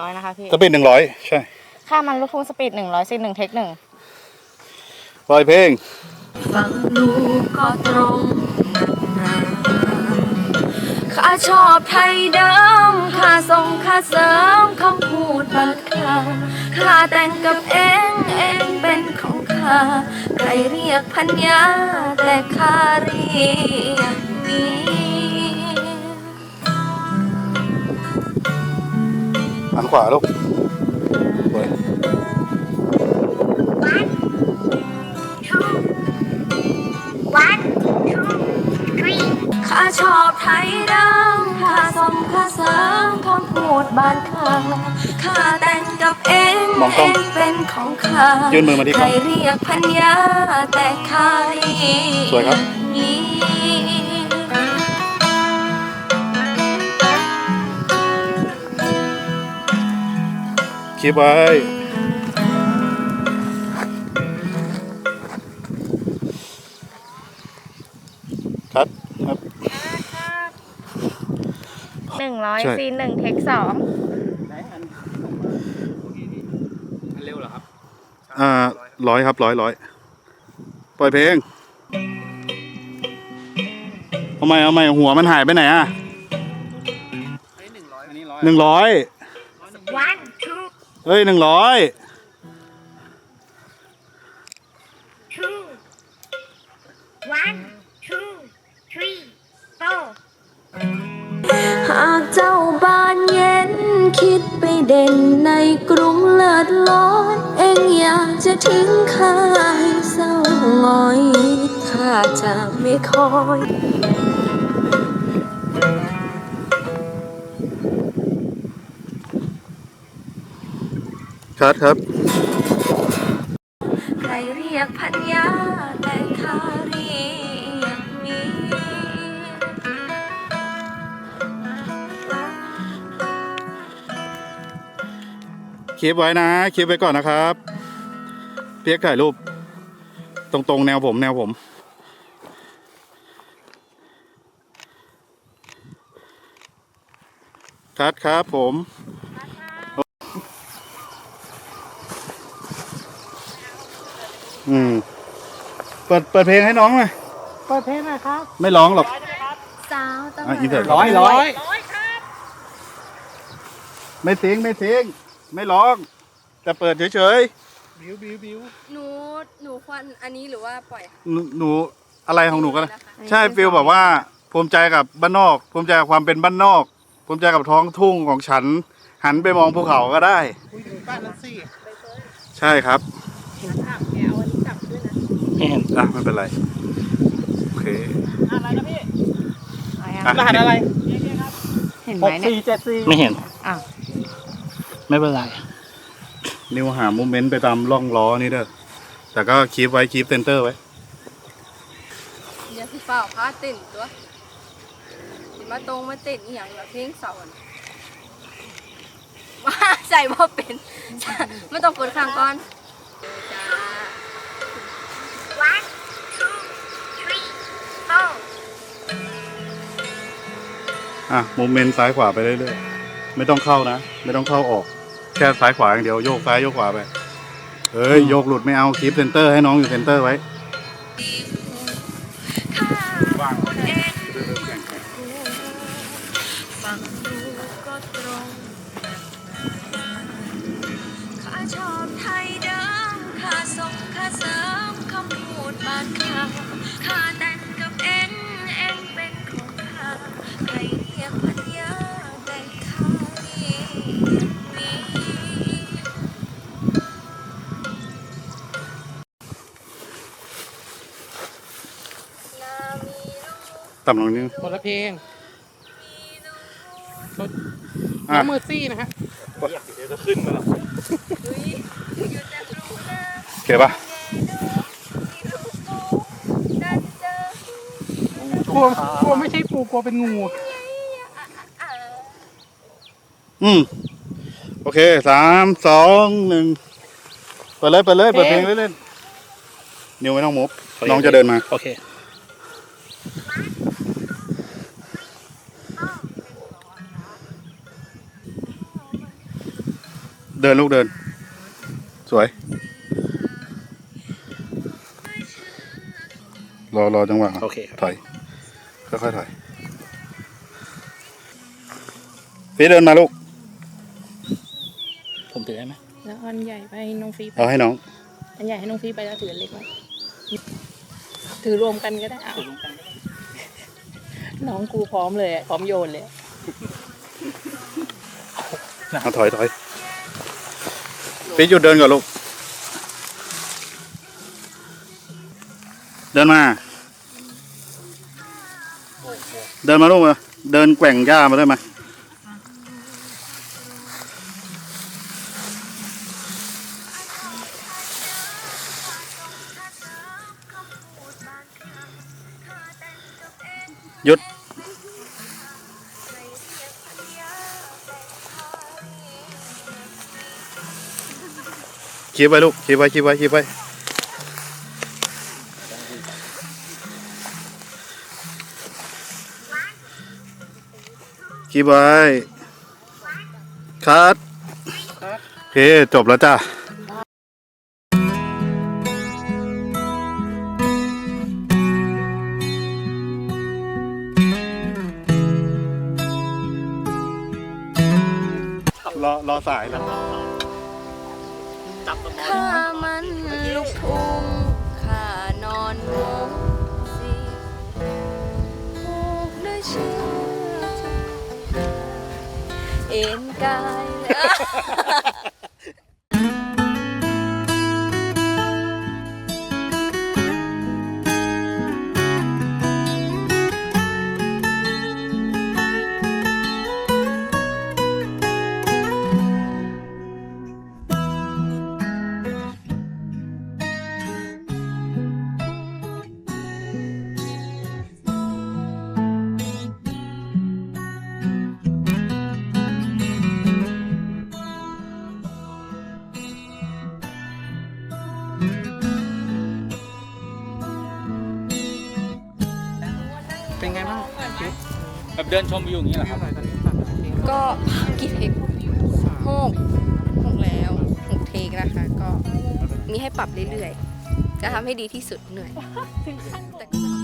ร้อยนะคะพี่สปีดหนึ่งร้อยใช่ค่ามันลูกทุ่งสปีดหนึ่งร้อยซีหนึ่งเทคหนึ่งปล่อยเพลงฟังดูก็ตรงข้าชอบไทยเดิมข้าส่งข้าเสริมคำพูดบัดข้าข้าแต่งกับเองเองเป็นของข้าใครเรียกพันยาแต่ข้าเรียกเขวาลูกสวยข้าชอบไทยเดิมข้าส่งข้าเสริมคำพูดบ้านข้าข้าแต่งกับเองมองกเอล้องงเป็นของข้ายื่นมือมาที่กใคล้รองเรียกพันยาแต่ข้าเรียกสวยครับเคลิปไว้คัดครับหนึ่งร้อยใช่ซีหนึ่งเทคสองอ่าร้อยครับร้อยร้อยปล่อยเพลงทำไมเอาไมหัวมันหายไปไหนอะหนึ่งร้อย one two เฮ้ยหนึ่งร้อย two one two three four หากเจ้าบ้านเย็น คิดไปเด่นในกรุงเลิศล้อนเองอยากจะทิ้งข้าให้เศร้าหงอยข้าจะไม่คอย คัดครับ ใครเรียกพันยาแต่ข้าเรียกเมียคลิปไว้นะคลิปไว้ก่อนนะครับเพียกถ่ายรูป ตรงๆ แนวผมแนวผมคัดครับผม เปิดเปิดเพลงให้น้องหน่อยเปิดเพลงหน่อยครับ ไม่ร้องหรอก สาวตะอะอินเสิร์ต ร้อยร้อยไม่ทิ้งไม่ทิ้งไม่ร้อง แต่เปิดเฉยบิวบิวบิวหนูหนูควันอันนี้หรือว่าปล่อยๆหนูหนูอะไรของหนูก็ได้ใช่ฟิลแบบว่าภูมิใจกับบ้านนอก ภูมิใจกับความเป็นบ้านนอก ภูมิใจกับท้องทุ่งของฉัน หันไปมองภูเขาก็ได้ คุยถึงบ้านนั้นสิใช่ครับ ไม่เห็นอะไม่เป็นไร โอเคอะไรนะพี่อะรหัสอะไรเห็นไหหมกเนี่ยสี่เจ็ดสี่ไม่เห็น อ้าวไม่เป็นไร นิวหาโมเมนต์ไปตามร่องล้อนี่เด้อ แต่ก็คีปไว้คีปเซนเตอร์ไว้เดี๋ยวสิเฝ้าพาติ่นตัวสิมาตรงมาติ่นอหย่างแบบเพลงเสาร์น่ะว่าใส่บ่เป็นไม่ต้องกดข้างก่อน อะโมเมนต์ซ้ายขวาไปเรื่อยๆไม่ต้องเข้านะ ไม่ต้องเข้าออก แค่ซ้ายขวาอย่างเดียวโยกซ้ายโยกขวาไปเฮ้ยโยกหลุดไม่เอาคีปเซนเตอร์ให้น้องอยู่เซนเตอร์ไว้ว่างฟังดูก็ตรงข้าชอบไทยเดิมข้าส่งข้าเสริมคำพูดบ้านข้าข้าแต่ ต่ำลงนิดนึงคนละเพลงมีลูกอะน้ำมือซี่นะฮะเฮ้ยอยู่แต่รู้นะโอเคปะมีลูกปูดันเจอกลัวกลัวไม่ใช่ปูกลัวเป็นงูอะอืมโอเคสามสองหนึ่งเปิดเลยเปิดเลยเปิดเพลงเล่นๆนิวไม่ต้องมุบน้องจะเดินมา โอเคอ ดินลูกเดิน สวย รอรอจังหวะโอเคครับ ถอย ค่อยๆถอยฟีเดินมาลูก ผมถือได้ไหมแล้วอันใหญ่ไปให้น้องฟีไปเอาให้น้อง อันใหญ่ให้น้องฟีไปแล้วถืออันเล็กไว้ถือรวมกันก็ได้อะถือลงกันก็ได้น้องกูพร้อมเลยอะพร้อมโยนเลยเอาถอยถอย ฟีหยุดเดินก่อนลูก เดินมา เดินมาลูกมาเดินแกว่งหญ้ามาได้ไหมหยุด คีบไว้ลูกคีบไว้คีบไว้คีบไว้คีบไว้คัดโอเคจบแล้วจ้ารอรอสายนะ ข้ามันลูกทุ่งข้านอนงงสิผูกด้วยเชือกเอ็นกายเป็น ดินชมวิวอย่างนี้เหรอครับ ก็กี่เทคหกหกแล้วหกเทคนะคะ ก็มีให้ปรับเรื่อยๆ จะทำให้ดีที่สุดเหนื่อยแต่ก็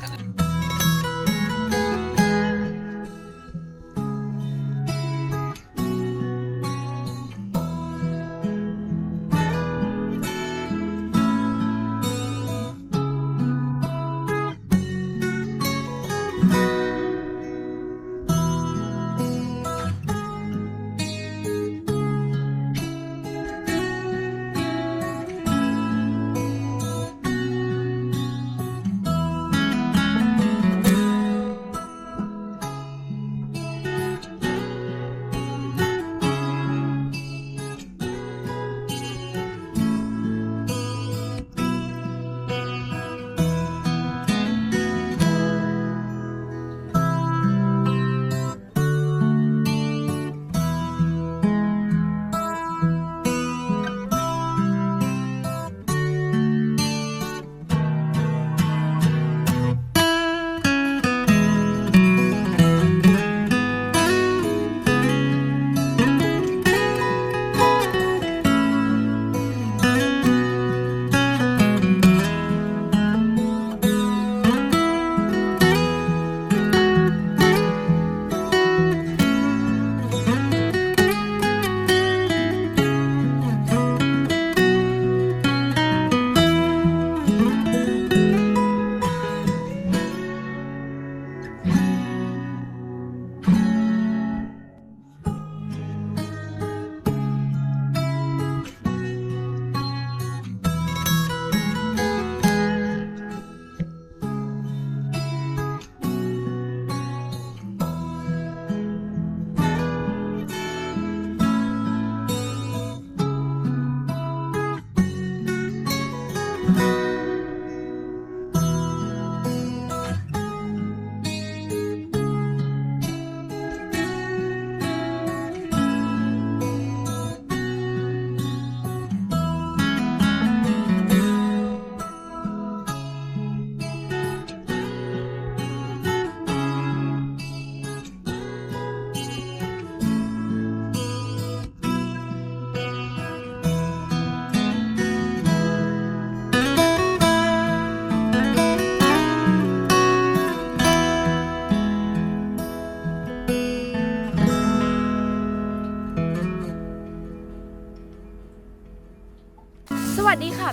ค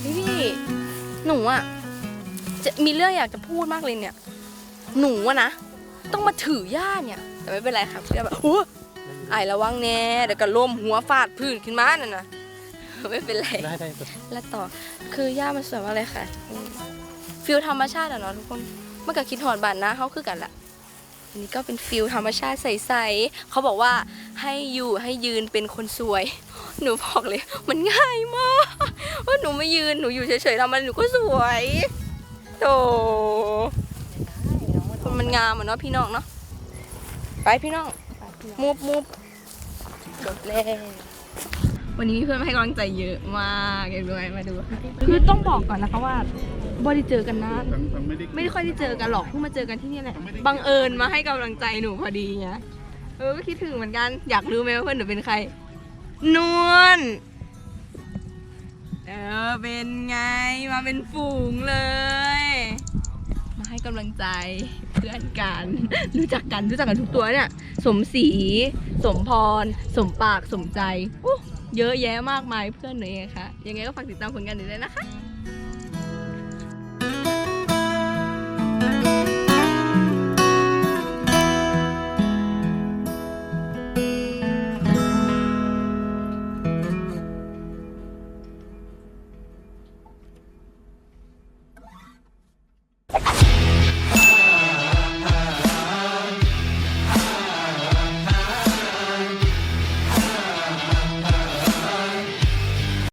พี่พี่ๆหนูอะจะมีเรื่องอยากจะพูดมากเลยเนี่ย หนูอะนะ ต้องมาถือย่าเนี่ย แต่ไม่เป็นไรค่ะเพื่อนแบบโอ้ไอายระวังแน่เดี๋ยวก็ล้มหัวฟาดพื้นขึ้นมาน่ะนะไม่เป็นไรได้ได้แล้วต่อคือย่ามันสวยมากเลยค่ะอืมฟิลธรรมชาติอะเนาะทุกคนเมื่อกับคิดหอดบานนะเขาคือกันละ อันนี้ก็เป็นฟิลธรรมชาติใสๆเขาบอกว่าให้อยู่ให้ยืนเป็นคนสวย หนูบอกเลย มันง่ายมากว่าหนูไม่ยืนหนูอยู่เฉยๆทำมันหนูก็สวยโธ่คนมันงามเหมือะเนาะพี่น้องเนาะไปพี่น้องมูฟมูฟจบแล้ววันนี้มีเพื่อนมาให้กำลังใจเยอะมากอยาดูไหมมาดูคือต้องบอกก่อนนะคะว่า บ่ได้เจอกันนานทั้งทั้งไม่ได้ไม่ได้ค่อยได้เจอกันหรอกเพิ่งมาเจอกันที่นี่แหละบังเอิญมาให้กำลังใจหนูพอดีเงี้ยเออก็คิดถึงเหมือนกันอยากรู้ไหมว่าเพื่อนหนูเป็นใคร นวลเออเป็นไงมาเป็นฝูงเลย มาให้กำลังใจเพื่อนกันรู้จักกันรู้จักกันทุกตัวเนี่ย สมศรีสมพร สมปากสมใจอู้เยอะแยะมากมายเพื่อนหนูเองค่ะ ยังไงก็ฝากติดตามผลงานหนูด้วยนะคะ